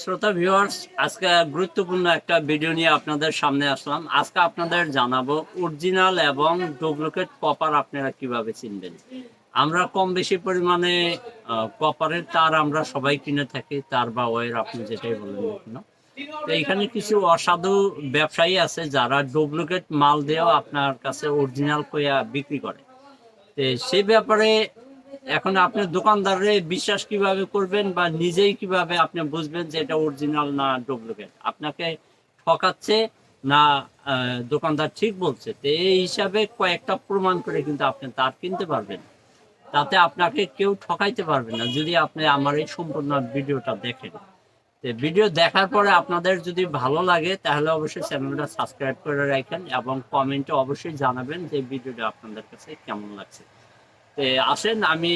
শ্রোতা ভিউয়ার্স আজকে গুরুত্বপূর্ণ একটা ভিডিও নিয়ে আপনাদের সামনে আসলাম। আজকে আপনাদের জানাব অরিজিনাল এবং ডুপ্লিকেট কপার আপনারা কীভাবে চিনবেন। আমরা কম বেশি পরিমাণে কপারের তার আমরা সবাই কিনে থাকি, তার বা ওয়ের আপনি যেটাই বলেন কেন। তো এখানে কিছু অসাধু ব্যবসায়ী আছে যারা ডুপ্লিকেট মাল দিয়েও আপনার কাছে অরিজিনাল কইয়া বিক্রি করে। সেই ব্যাপারে এখন আপনি দোকানদারে বিশ্বাস কীভাবে করবেন বা নিজেই কীভাবে আপনি বুঝবেন যে এটা অরিজিনাল না ডুপ্লিকেট আপনাকে ঠকাচ্ছে না দোকানদার ঠিক বলছে, তো এই হিসাবে কয়েকটা প্রমাণ করে কিন্তু আপনি তার কিনতে পারবেন। তাতে আপনাকে কেউ ঠকাইতে পারবে না, যদি আপনি আমার এই সম্পূর্ণ ভিডিওটা দেখেন। ভিডিও দেখার পরে আপনাদের যদি ভালো লাগে, তাহলে অবশ্যই চ্যানেলটা সাবস্ক্রাইব করে রাখেন এবং কমেন্টে অবশ্যই জানাবেন যে ভিডিওটা আপনাদের কাছে কেমন লাগছে। আসেন, আমি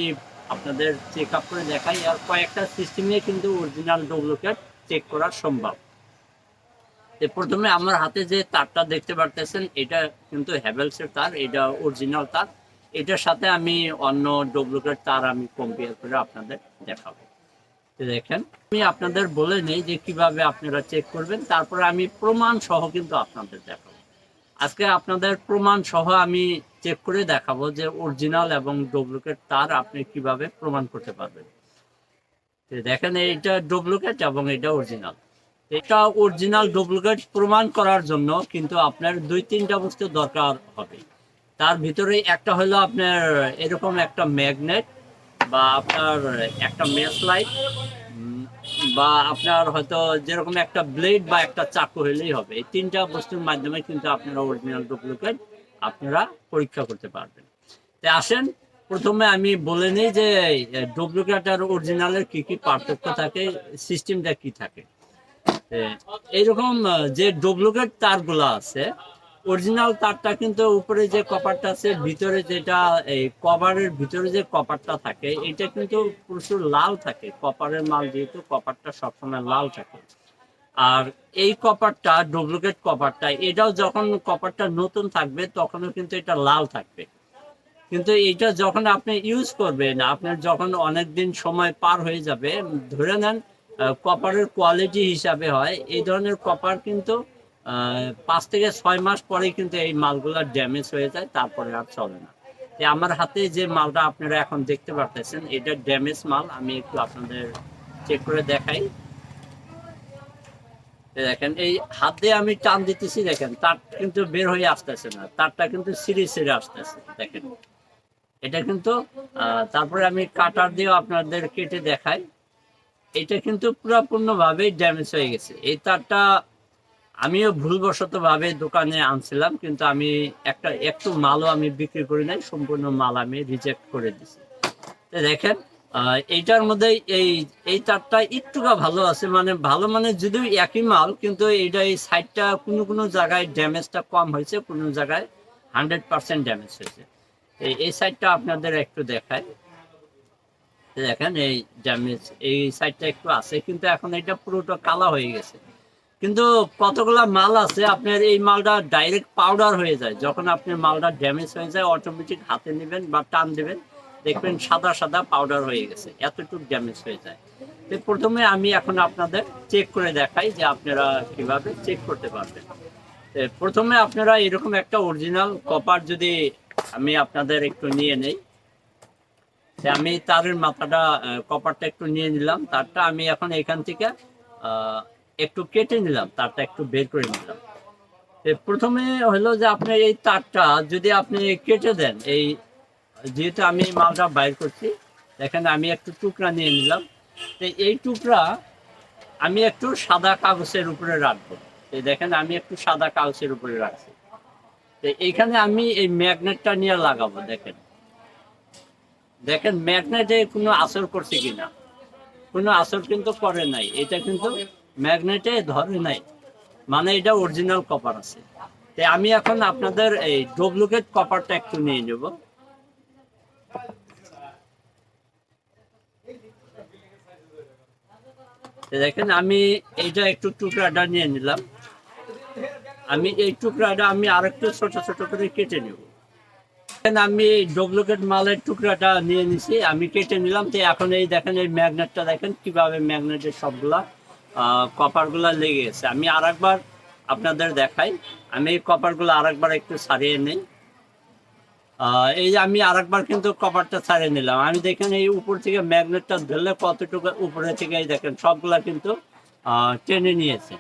আপনাদের চেক আপ করে দেখাই। আর কয়েকটা সিস্টেমে কিন্তু অরিজিনাল ডুপ্লিকেট চেক করা সম্ভব। প্রথমে আমার হাতে যে তারটা দেখতে পারতেছেন, এটা কিন্তু হ্যাভেলসের তার, এটা অরিজিনাল তার। এটার সাথে আমি অন্য ডুপ্লিকেট তার আমি কম্পেয়ার করে আপনাদের দেখাবো। দেখেন, আমি আপনাদের বলে নেই যে কীভাবে আপনারা চেক করবেন, তারপরে আমি প্রমাণ সহ কিন্তু আপনাদের দেখাবো। আজকে আপনাদের প্রমাণ সহ আমি চেক করে দেখাবো যে অরিজিনাল এবং ডুপ্লিকেট তার আপনি কীভাবে প্রমাণ করতে পারবেন। দেখেন, এইটা ডুপ্লিকেট এবং এটা অরিজিনাল এটা অরিজিনাল ডুপ্লিকেট প্রমাণ করার জন্য কিন্তু আপনার দুই, তিনটা বস্তু দরকার হবে। তার ভিতরে একটা হলো আপনার এরকম একটা ম্যাগনেট বা আপনার একটা মেস লাইট বা আপনার হয়তো যেরকম একটা ব্লেড বা একটা চাকু হলেই হবে। এই তিনটা বস্তুর মাধ্যমে কিন্তু আপনারা অরিজিনাল ডুপ্লিকেট আপনারা পরীক্ষা করতে পারবেন। তো আসেন, প্রথমে আমি বলে নিই যে ডুপ্লিকেট আর অরিজিনালের কি কি পার্থক্য থাকে, সিস্টেমটা কি থাকে। এইরকম যে ডুপ্লিকেট তারগুলো আছে, অরিজিনাল তারটা কিন্তু উপরে যে কপারটা আছে, ভিতরে যেটা, এই কভারের ভিতরে যে কপারটা থাকে, এটা কিন্তু প্রচুর লাল থাকে। কপারের মাল যেহেতু কপারটা সবসময় লাল থাকে। আর এই কপারটা ডুপ্লিকেট কপারটা এটাও যখন কপারটা নতুন থাকবে, তখনও কিন্তু এটা লাল থাকবে। কিন্তু এটা যখন আপনি ইউজ করবেন, আপনার যখন অনেক দিন সময় পার হয়ে যাবে, ধরে নেন কপারের কোয়ালিটি হিসাবে হয়, এই ধরনের কপার কিন্তু পাঁচ থেকে ছয় মাস পরে কিন্তু এই মালগুলা ড্যামেজ হয়ে যায়, তারপরে আর চলে না। তো আমার হাতে যে মালটা আপনারা এখন দেখতে পারতেছেন, এটা ড্যামেজ মাল, আমি একটু আপনাদের চেক করে দেখাই। দেখেন, এই হাত দিয়ে আমি টান দিতেছি, দেখেন, তার কিন্তু বের হয়ে আসতেছে না, তারটা কিন্তু সিঁড়ি সিঁড়ে আসতেছে, দেখেন। এটা কিন্তু তারপরে আমি কাটার দিয়ে আপনাদের কেটে দেখাই। এটা কিন্তু পুরাপূর্ণ ভাবে ড্যামেজ হয়ে গেছে। এই তারটা আমিও ভুলবশত ভাবে দোকানে আনছিলাম, কিন্তু আমি একটা, একটু মালও আমি বিক্রি করি নাই, সম্পূর্ণ মাল আমি রিজেক্ট করে দিছি। দেখেন এইটার মধ্যে এই এই তারটা একটুকা ভালো আছে মানে ভালো মানে যদিও একই মাল, কিন্তু এইটা এই সাইডটা কোনো কোনো জায়গায় ড্যামেজটা কম হয়েছে, কোনো জায়গায় হান্ড্রেড পার্সেন্ট ড্যামেজ হয়েছে। এই এই সাইডটা আপনাদের একটু দেখায় দেখেন এই ড্যামেজ, এই সাইডটা একটু আছে, কিন্তু এখন এটা পুরোটা কালা হয়ে গেছে। কিন্তু কতগুলা মাল আছে, আপনার এই মালটা ডাইরেক্ট পাউডার হয়ে যায়। যখন আপনার মালটা ড্যামেজ হয়ে যায় অটোমেটিক হাতে নেবেন বা টান দেবেন। দেখবেন সাদা সাদা পাউডার হয়ে গেছে, এতটুকু ড্যামেজ হয়ে যায়। তো প্রথমে আমি এখন আপনাদের চেক করে দেখাই যে আপনারা কীভাবে চেক করতে পারবেন। প্রথমে আপনারা এরকম একটা অরিজিনাল কপার যদি আমি আপনাদের একটু নিয়ে নেই আমি তারের মাথাটা কপারটা একটু নিয়ে নিলাম, তারটা আমি এখন এখান থেকে একটু কেটে নিলাম, তারটা একটু বের করে নিলাম। প্রথমে হলো যে আপনার এই তারটা যদি আপনি কেটে দেন, এই যেহেতু আমি মালটা বাইর করছি দেখেন আমি একটু টুকরা নিয়ে নিলাম। তো এই টুকরা আমি একটু সাদা কাগজের উপরে রাখব। দেখেন, আমি একটু সাদা কাগজের উপরে রাখছি। তো এইখানে আমি এই ম্যাগনেটটা নিয়ে লাগাবো, দেখেন। দেখেন, ম্যাগনেটে কোনো আসর করছে কিনা? কোনো আসর কিন্তু করে নাই। এটা কিন্তু ম্যাগনেটে ধরে নাই। মানে এটা অরিজিনাল কপার আছে। তাই আমি এখন আপনাদের এই ডুপ্লিকেট কপারটা একটু নিয়ে নেব। দেখেন, আমি এইটা একটু টুকরাটা নিয়ে নিলাম। আমি এই টুকরাটা আমি আরেকটু ছোট ছোট করে কেটে নেব। আমি এই মালের টুকরাটা নিয়ে নিছি, আমি কেটে নিলাম। তো এখন এই দেখেন, এই ম্যাগনেটটা দেখেন, কীভাবে ম্যাগনেটের সবগুলা কপারগুলো লেগে গেছে। আমি আরেকবার আপনাদের দেখাই। আমি এই কপারগুলো আরেকবার একটু সারিয়ে নিই। এই আমি আরেকবার কিন্তু কপারটা ছাড়ে নিলাম। আমি দেখেন এই উপর থেকে ম্যাগনেটটা ধরলে কতটুকু উপরে থেকে এই দেখেন সবগুলা কিন্তু টেনে নিয়েছে।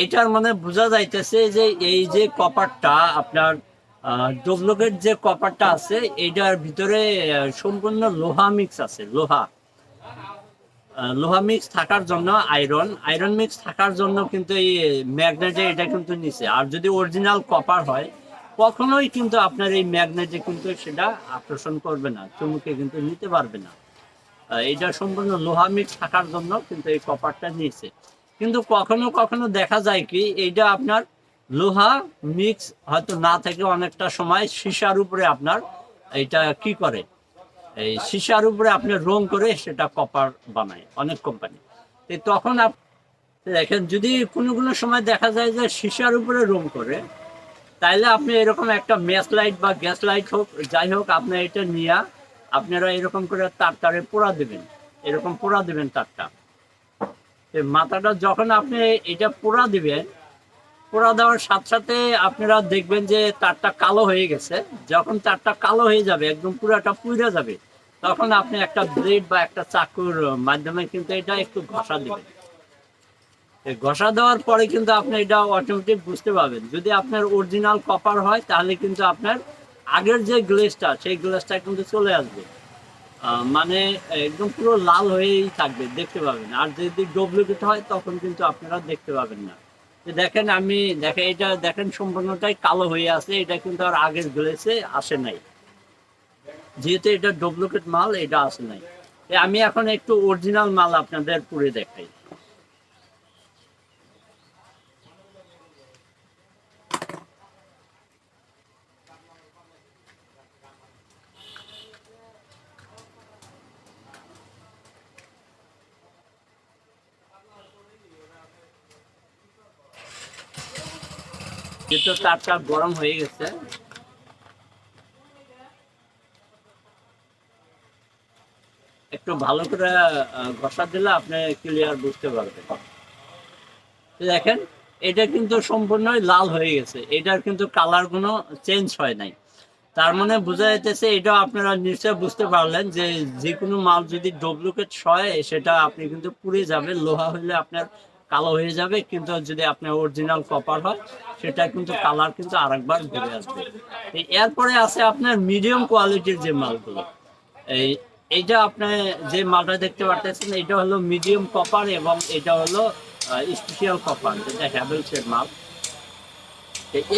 এইটার মানে বোঝা যাইতেছে যে এই যে কপারটা আপনার ডুপ্লিকেট যে কপারটা আছে, এইটার ভিতরে সম্পূর্ণ লোহা মিক্স আছে, লোহা। লোহা মিক্স থাকার জন্য আয়রন আয়রন মিক্স থাকার জন্য কিন্তু এই ম্যাগনেটে এটা কিন্তু নিচে আর যদি অরিজিনাল কপার হয় কখনোই কিন্তু আপনার এই ম্যাগনেটে কিন্তু সেটা আকর্ষণ করবে না, চুমুকে কিন্তু নিতে পারবে না। এটা সম্পূর্ণ লোহা মিক্স থাকার জন্য কিন্তু এই কপারটা নিয়েছে। কিন্তু কখনো কখনো দেখা যায় কি, এইটা আপনার লোহা মিক্স হয়তো না থেকে অনেকটা সময় সীসার উপরে আপনার এটা কি করে? এই সীসার উপরে আপনি রং করে সেটা কপার বানায় অনেক কোম্পানি তখন আপ দেখেন, যদি কোনো কোনো সময় দেখা যায় যে সীসার উপরে রং করে তাইলে আপনি এরকম একটা ম্যাচ লাইট বা গ্যাস লাইট হোক, যাই হোক, আপনি এটা নিয়ে আপনারা এরকম করে তার তারে পোড়া দেবেন। এরকম পোড়া দেবেন তারটা। মাথাটা যখন আপনি এটা পোড়া দিবেন, পোড়া দেওয়ার সাথে সাথে আপনারা দেখবেন যে তারটা কালো হয়ে গেছে। যখন তারটা কালো হয়ে যাবে, একদম পুরাটা পুড়ে যাবে, তখন আপনি একটা ব্লেড বা একটা চাকুর মাধ্যমে কিন্তু এটা একটু ঘষা দিবেন। ঘষা দেওয়ার পরে কিন্তু আপনি এটা অটোমেটিক বুঝতে পারবেন। যদি আপনার অরিজিনাল কপার হয়, তাহলে কিন্তু আপনার আগের যে গ্লেসটা সেই গ্লেসটা কিন্তু চলে আসবে। মানে একদম পুরো লাল হয়েই থাকবে, দেখতে পাবেন। আর যদি ডুপ্লিকেট হয়, তখন কিন্তু আপনারা দেখতে পাবেন না। দেখেন আমি দেখেন এটা, দেখেন সম্পূর্ণটাই কালো হয়ে আছে, এটা কিন্তু আর আগের গ্লেসে আসে নাই। যেহেতু এটা ডুপ্লিকেট মাল, এটা আসে নাই। আমি এখন একটু অরিজিনাল মাল আপনাদের পুরে দেখাই। যেহেতু তারটা গরম হয়ে গেছে। একটু ভালো করে ঘষা দিলে আপনি ক্লিয়ার বুঝতে পারবেন। দেখেন, এটা কিন্তু সম্পূর্ণই লাল হয়ে গেছে। এটার কিন্তু কালার কোনো চেঞ্জ হয় নাই। তার মানে বোঝা যাইতেছে এটা আপনারা নিশ্চয় বুঝতে পারলেন যে যে কোনো মাল যদি ডুপ্লিকেট হয়, সেটা আপনি কিন্তু পুড়ে যাবে। লোহা হলে আপনার কালো হয়ে যাবে, কিন্তু যদি আপনার অরিজিনাল কপার হয়, সেটা কিন্তু কালার কিন্তু আরেকবার ঘুরে আসবে। এরপরে আছে আপনার মিডিয়াম কোয়ালিটির যে মালগুলো। এই, এইটা আপনি যে মালটা দেখতে পারতেছেন এটা হলো মিডিয়াম কপার এবং এটা হলো স্পেশাল কপার যেটা হ্যাভেলসের মাল।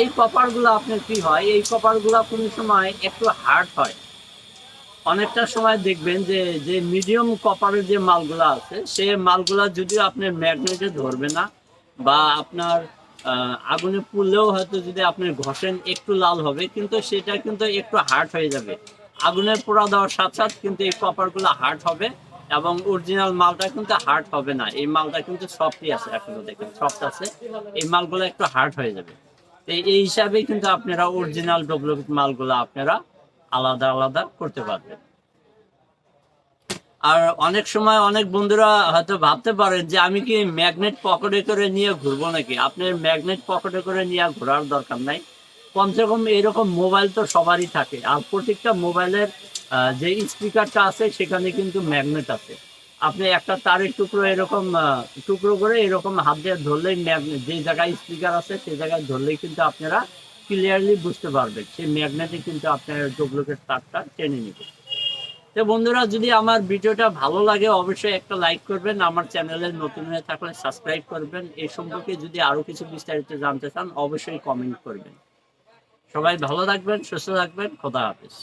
এই কপারগুলো আপনার কি হয়? এই কপারগুলো কোনো সময় একটু হার্ড হয়। অনেকটা সময় দেখবেন যে যে মিডিয়াম কপারের যে মালগুলো আছে, সে মালগুলা যদিও আপনার ম্যাগনেটে ধরবে না বা আপনার আগুনে পুড়লেও হয়তো যদি আপনি ঘষেন একটু লাল হবে, কিন্তু সেটা কিন্তু একটু হার্ড হয়ে যাবে। আগুনে পোড়া দেওয়ার সাথে সাথে কিন্তু এই কপারগুলো হার্ড হবে এবং অরিজিনাল মালটা কিন্তু হার্ড হবে না। এই মালটা কিন্তু সফটই আছে, এখনও দেখেন সফট আছে। এই মালগুলো একটু হার্ড হয়ে যাবে। এই হিসাবে কিন্তু আপনারা অরিজিনাল ডুপ্লিকেট মালগুলো আপনারা আলাদা আলাদা করতে পারবেন আর অনেক সময় অনেক বন্ধুরা হয়তো ভাবতে পারেন যে আমি কি ম্যাগনেট পকেটে করে নিয়ে ঘুরবো নাকি? আপনার ম্যাগনেট পকেটে করে নিয়ে ঘোরার দরকার নাই। কমসে কম এরকম মোবাইল তো সবারই থাকে। আর প্রত্যেকটা মোবাইলের যে স্পিকারটা আছে সেখানে কিন্তু ম্যাগনেট আছে। আপনি একটা তারের টুকরো এরকম টুকরো করে এরকম হাত দিয়ে ধরলেই ম্যাগনেট যে জায়গায় স্পিকার আছে সেই জায়গায় ধরলেই কিন্তু আপনারা ক্লিয়ারলি বুঝতে পারবেন সেই ম্যাগনেটে কিন্তু আপনার ডুপ্লিকেট তারটা টেনে নেবে। তো বন্ধুরা, যদি আমার ভিডিওটা ভালো লাগে, অবশ্যই একটা লাইক করবেন। আমার চ্যানেলে নতুন হয়ে থাকলে সাবস্ক্রাইব করবেন। এই সম্পর্কে যদি আরও কিছু বিস্তারিত জানতে চান, অবশ্যই কমেন্ট করবেন। সবাই ভালো থাকবেন, সুস্থ থাকবেন। খোদা হাফিজ।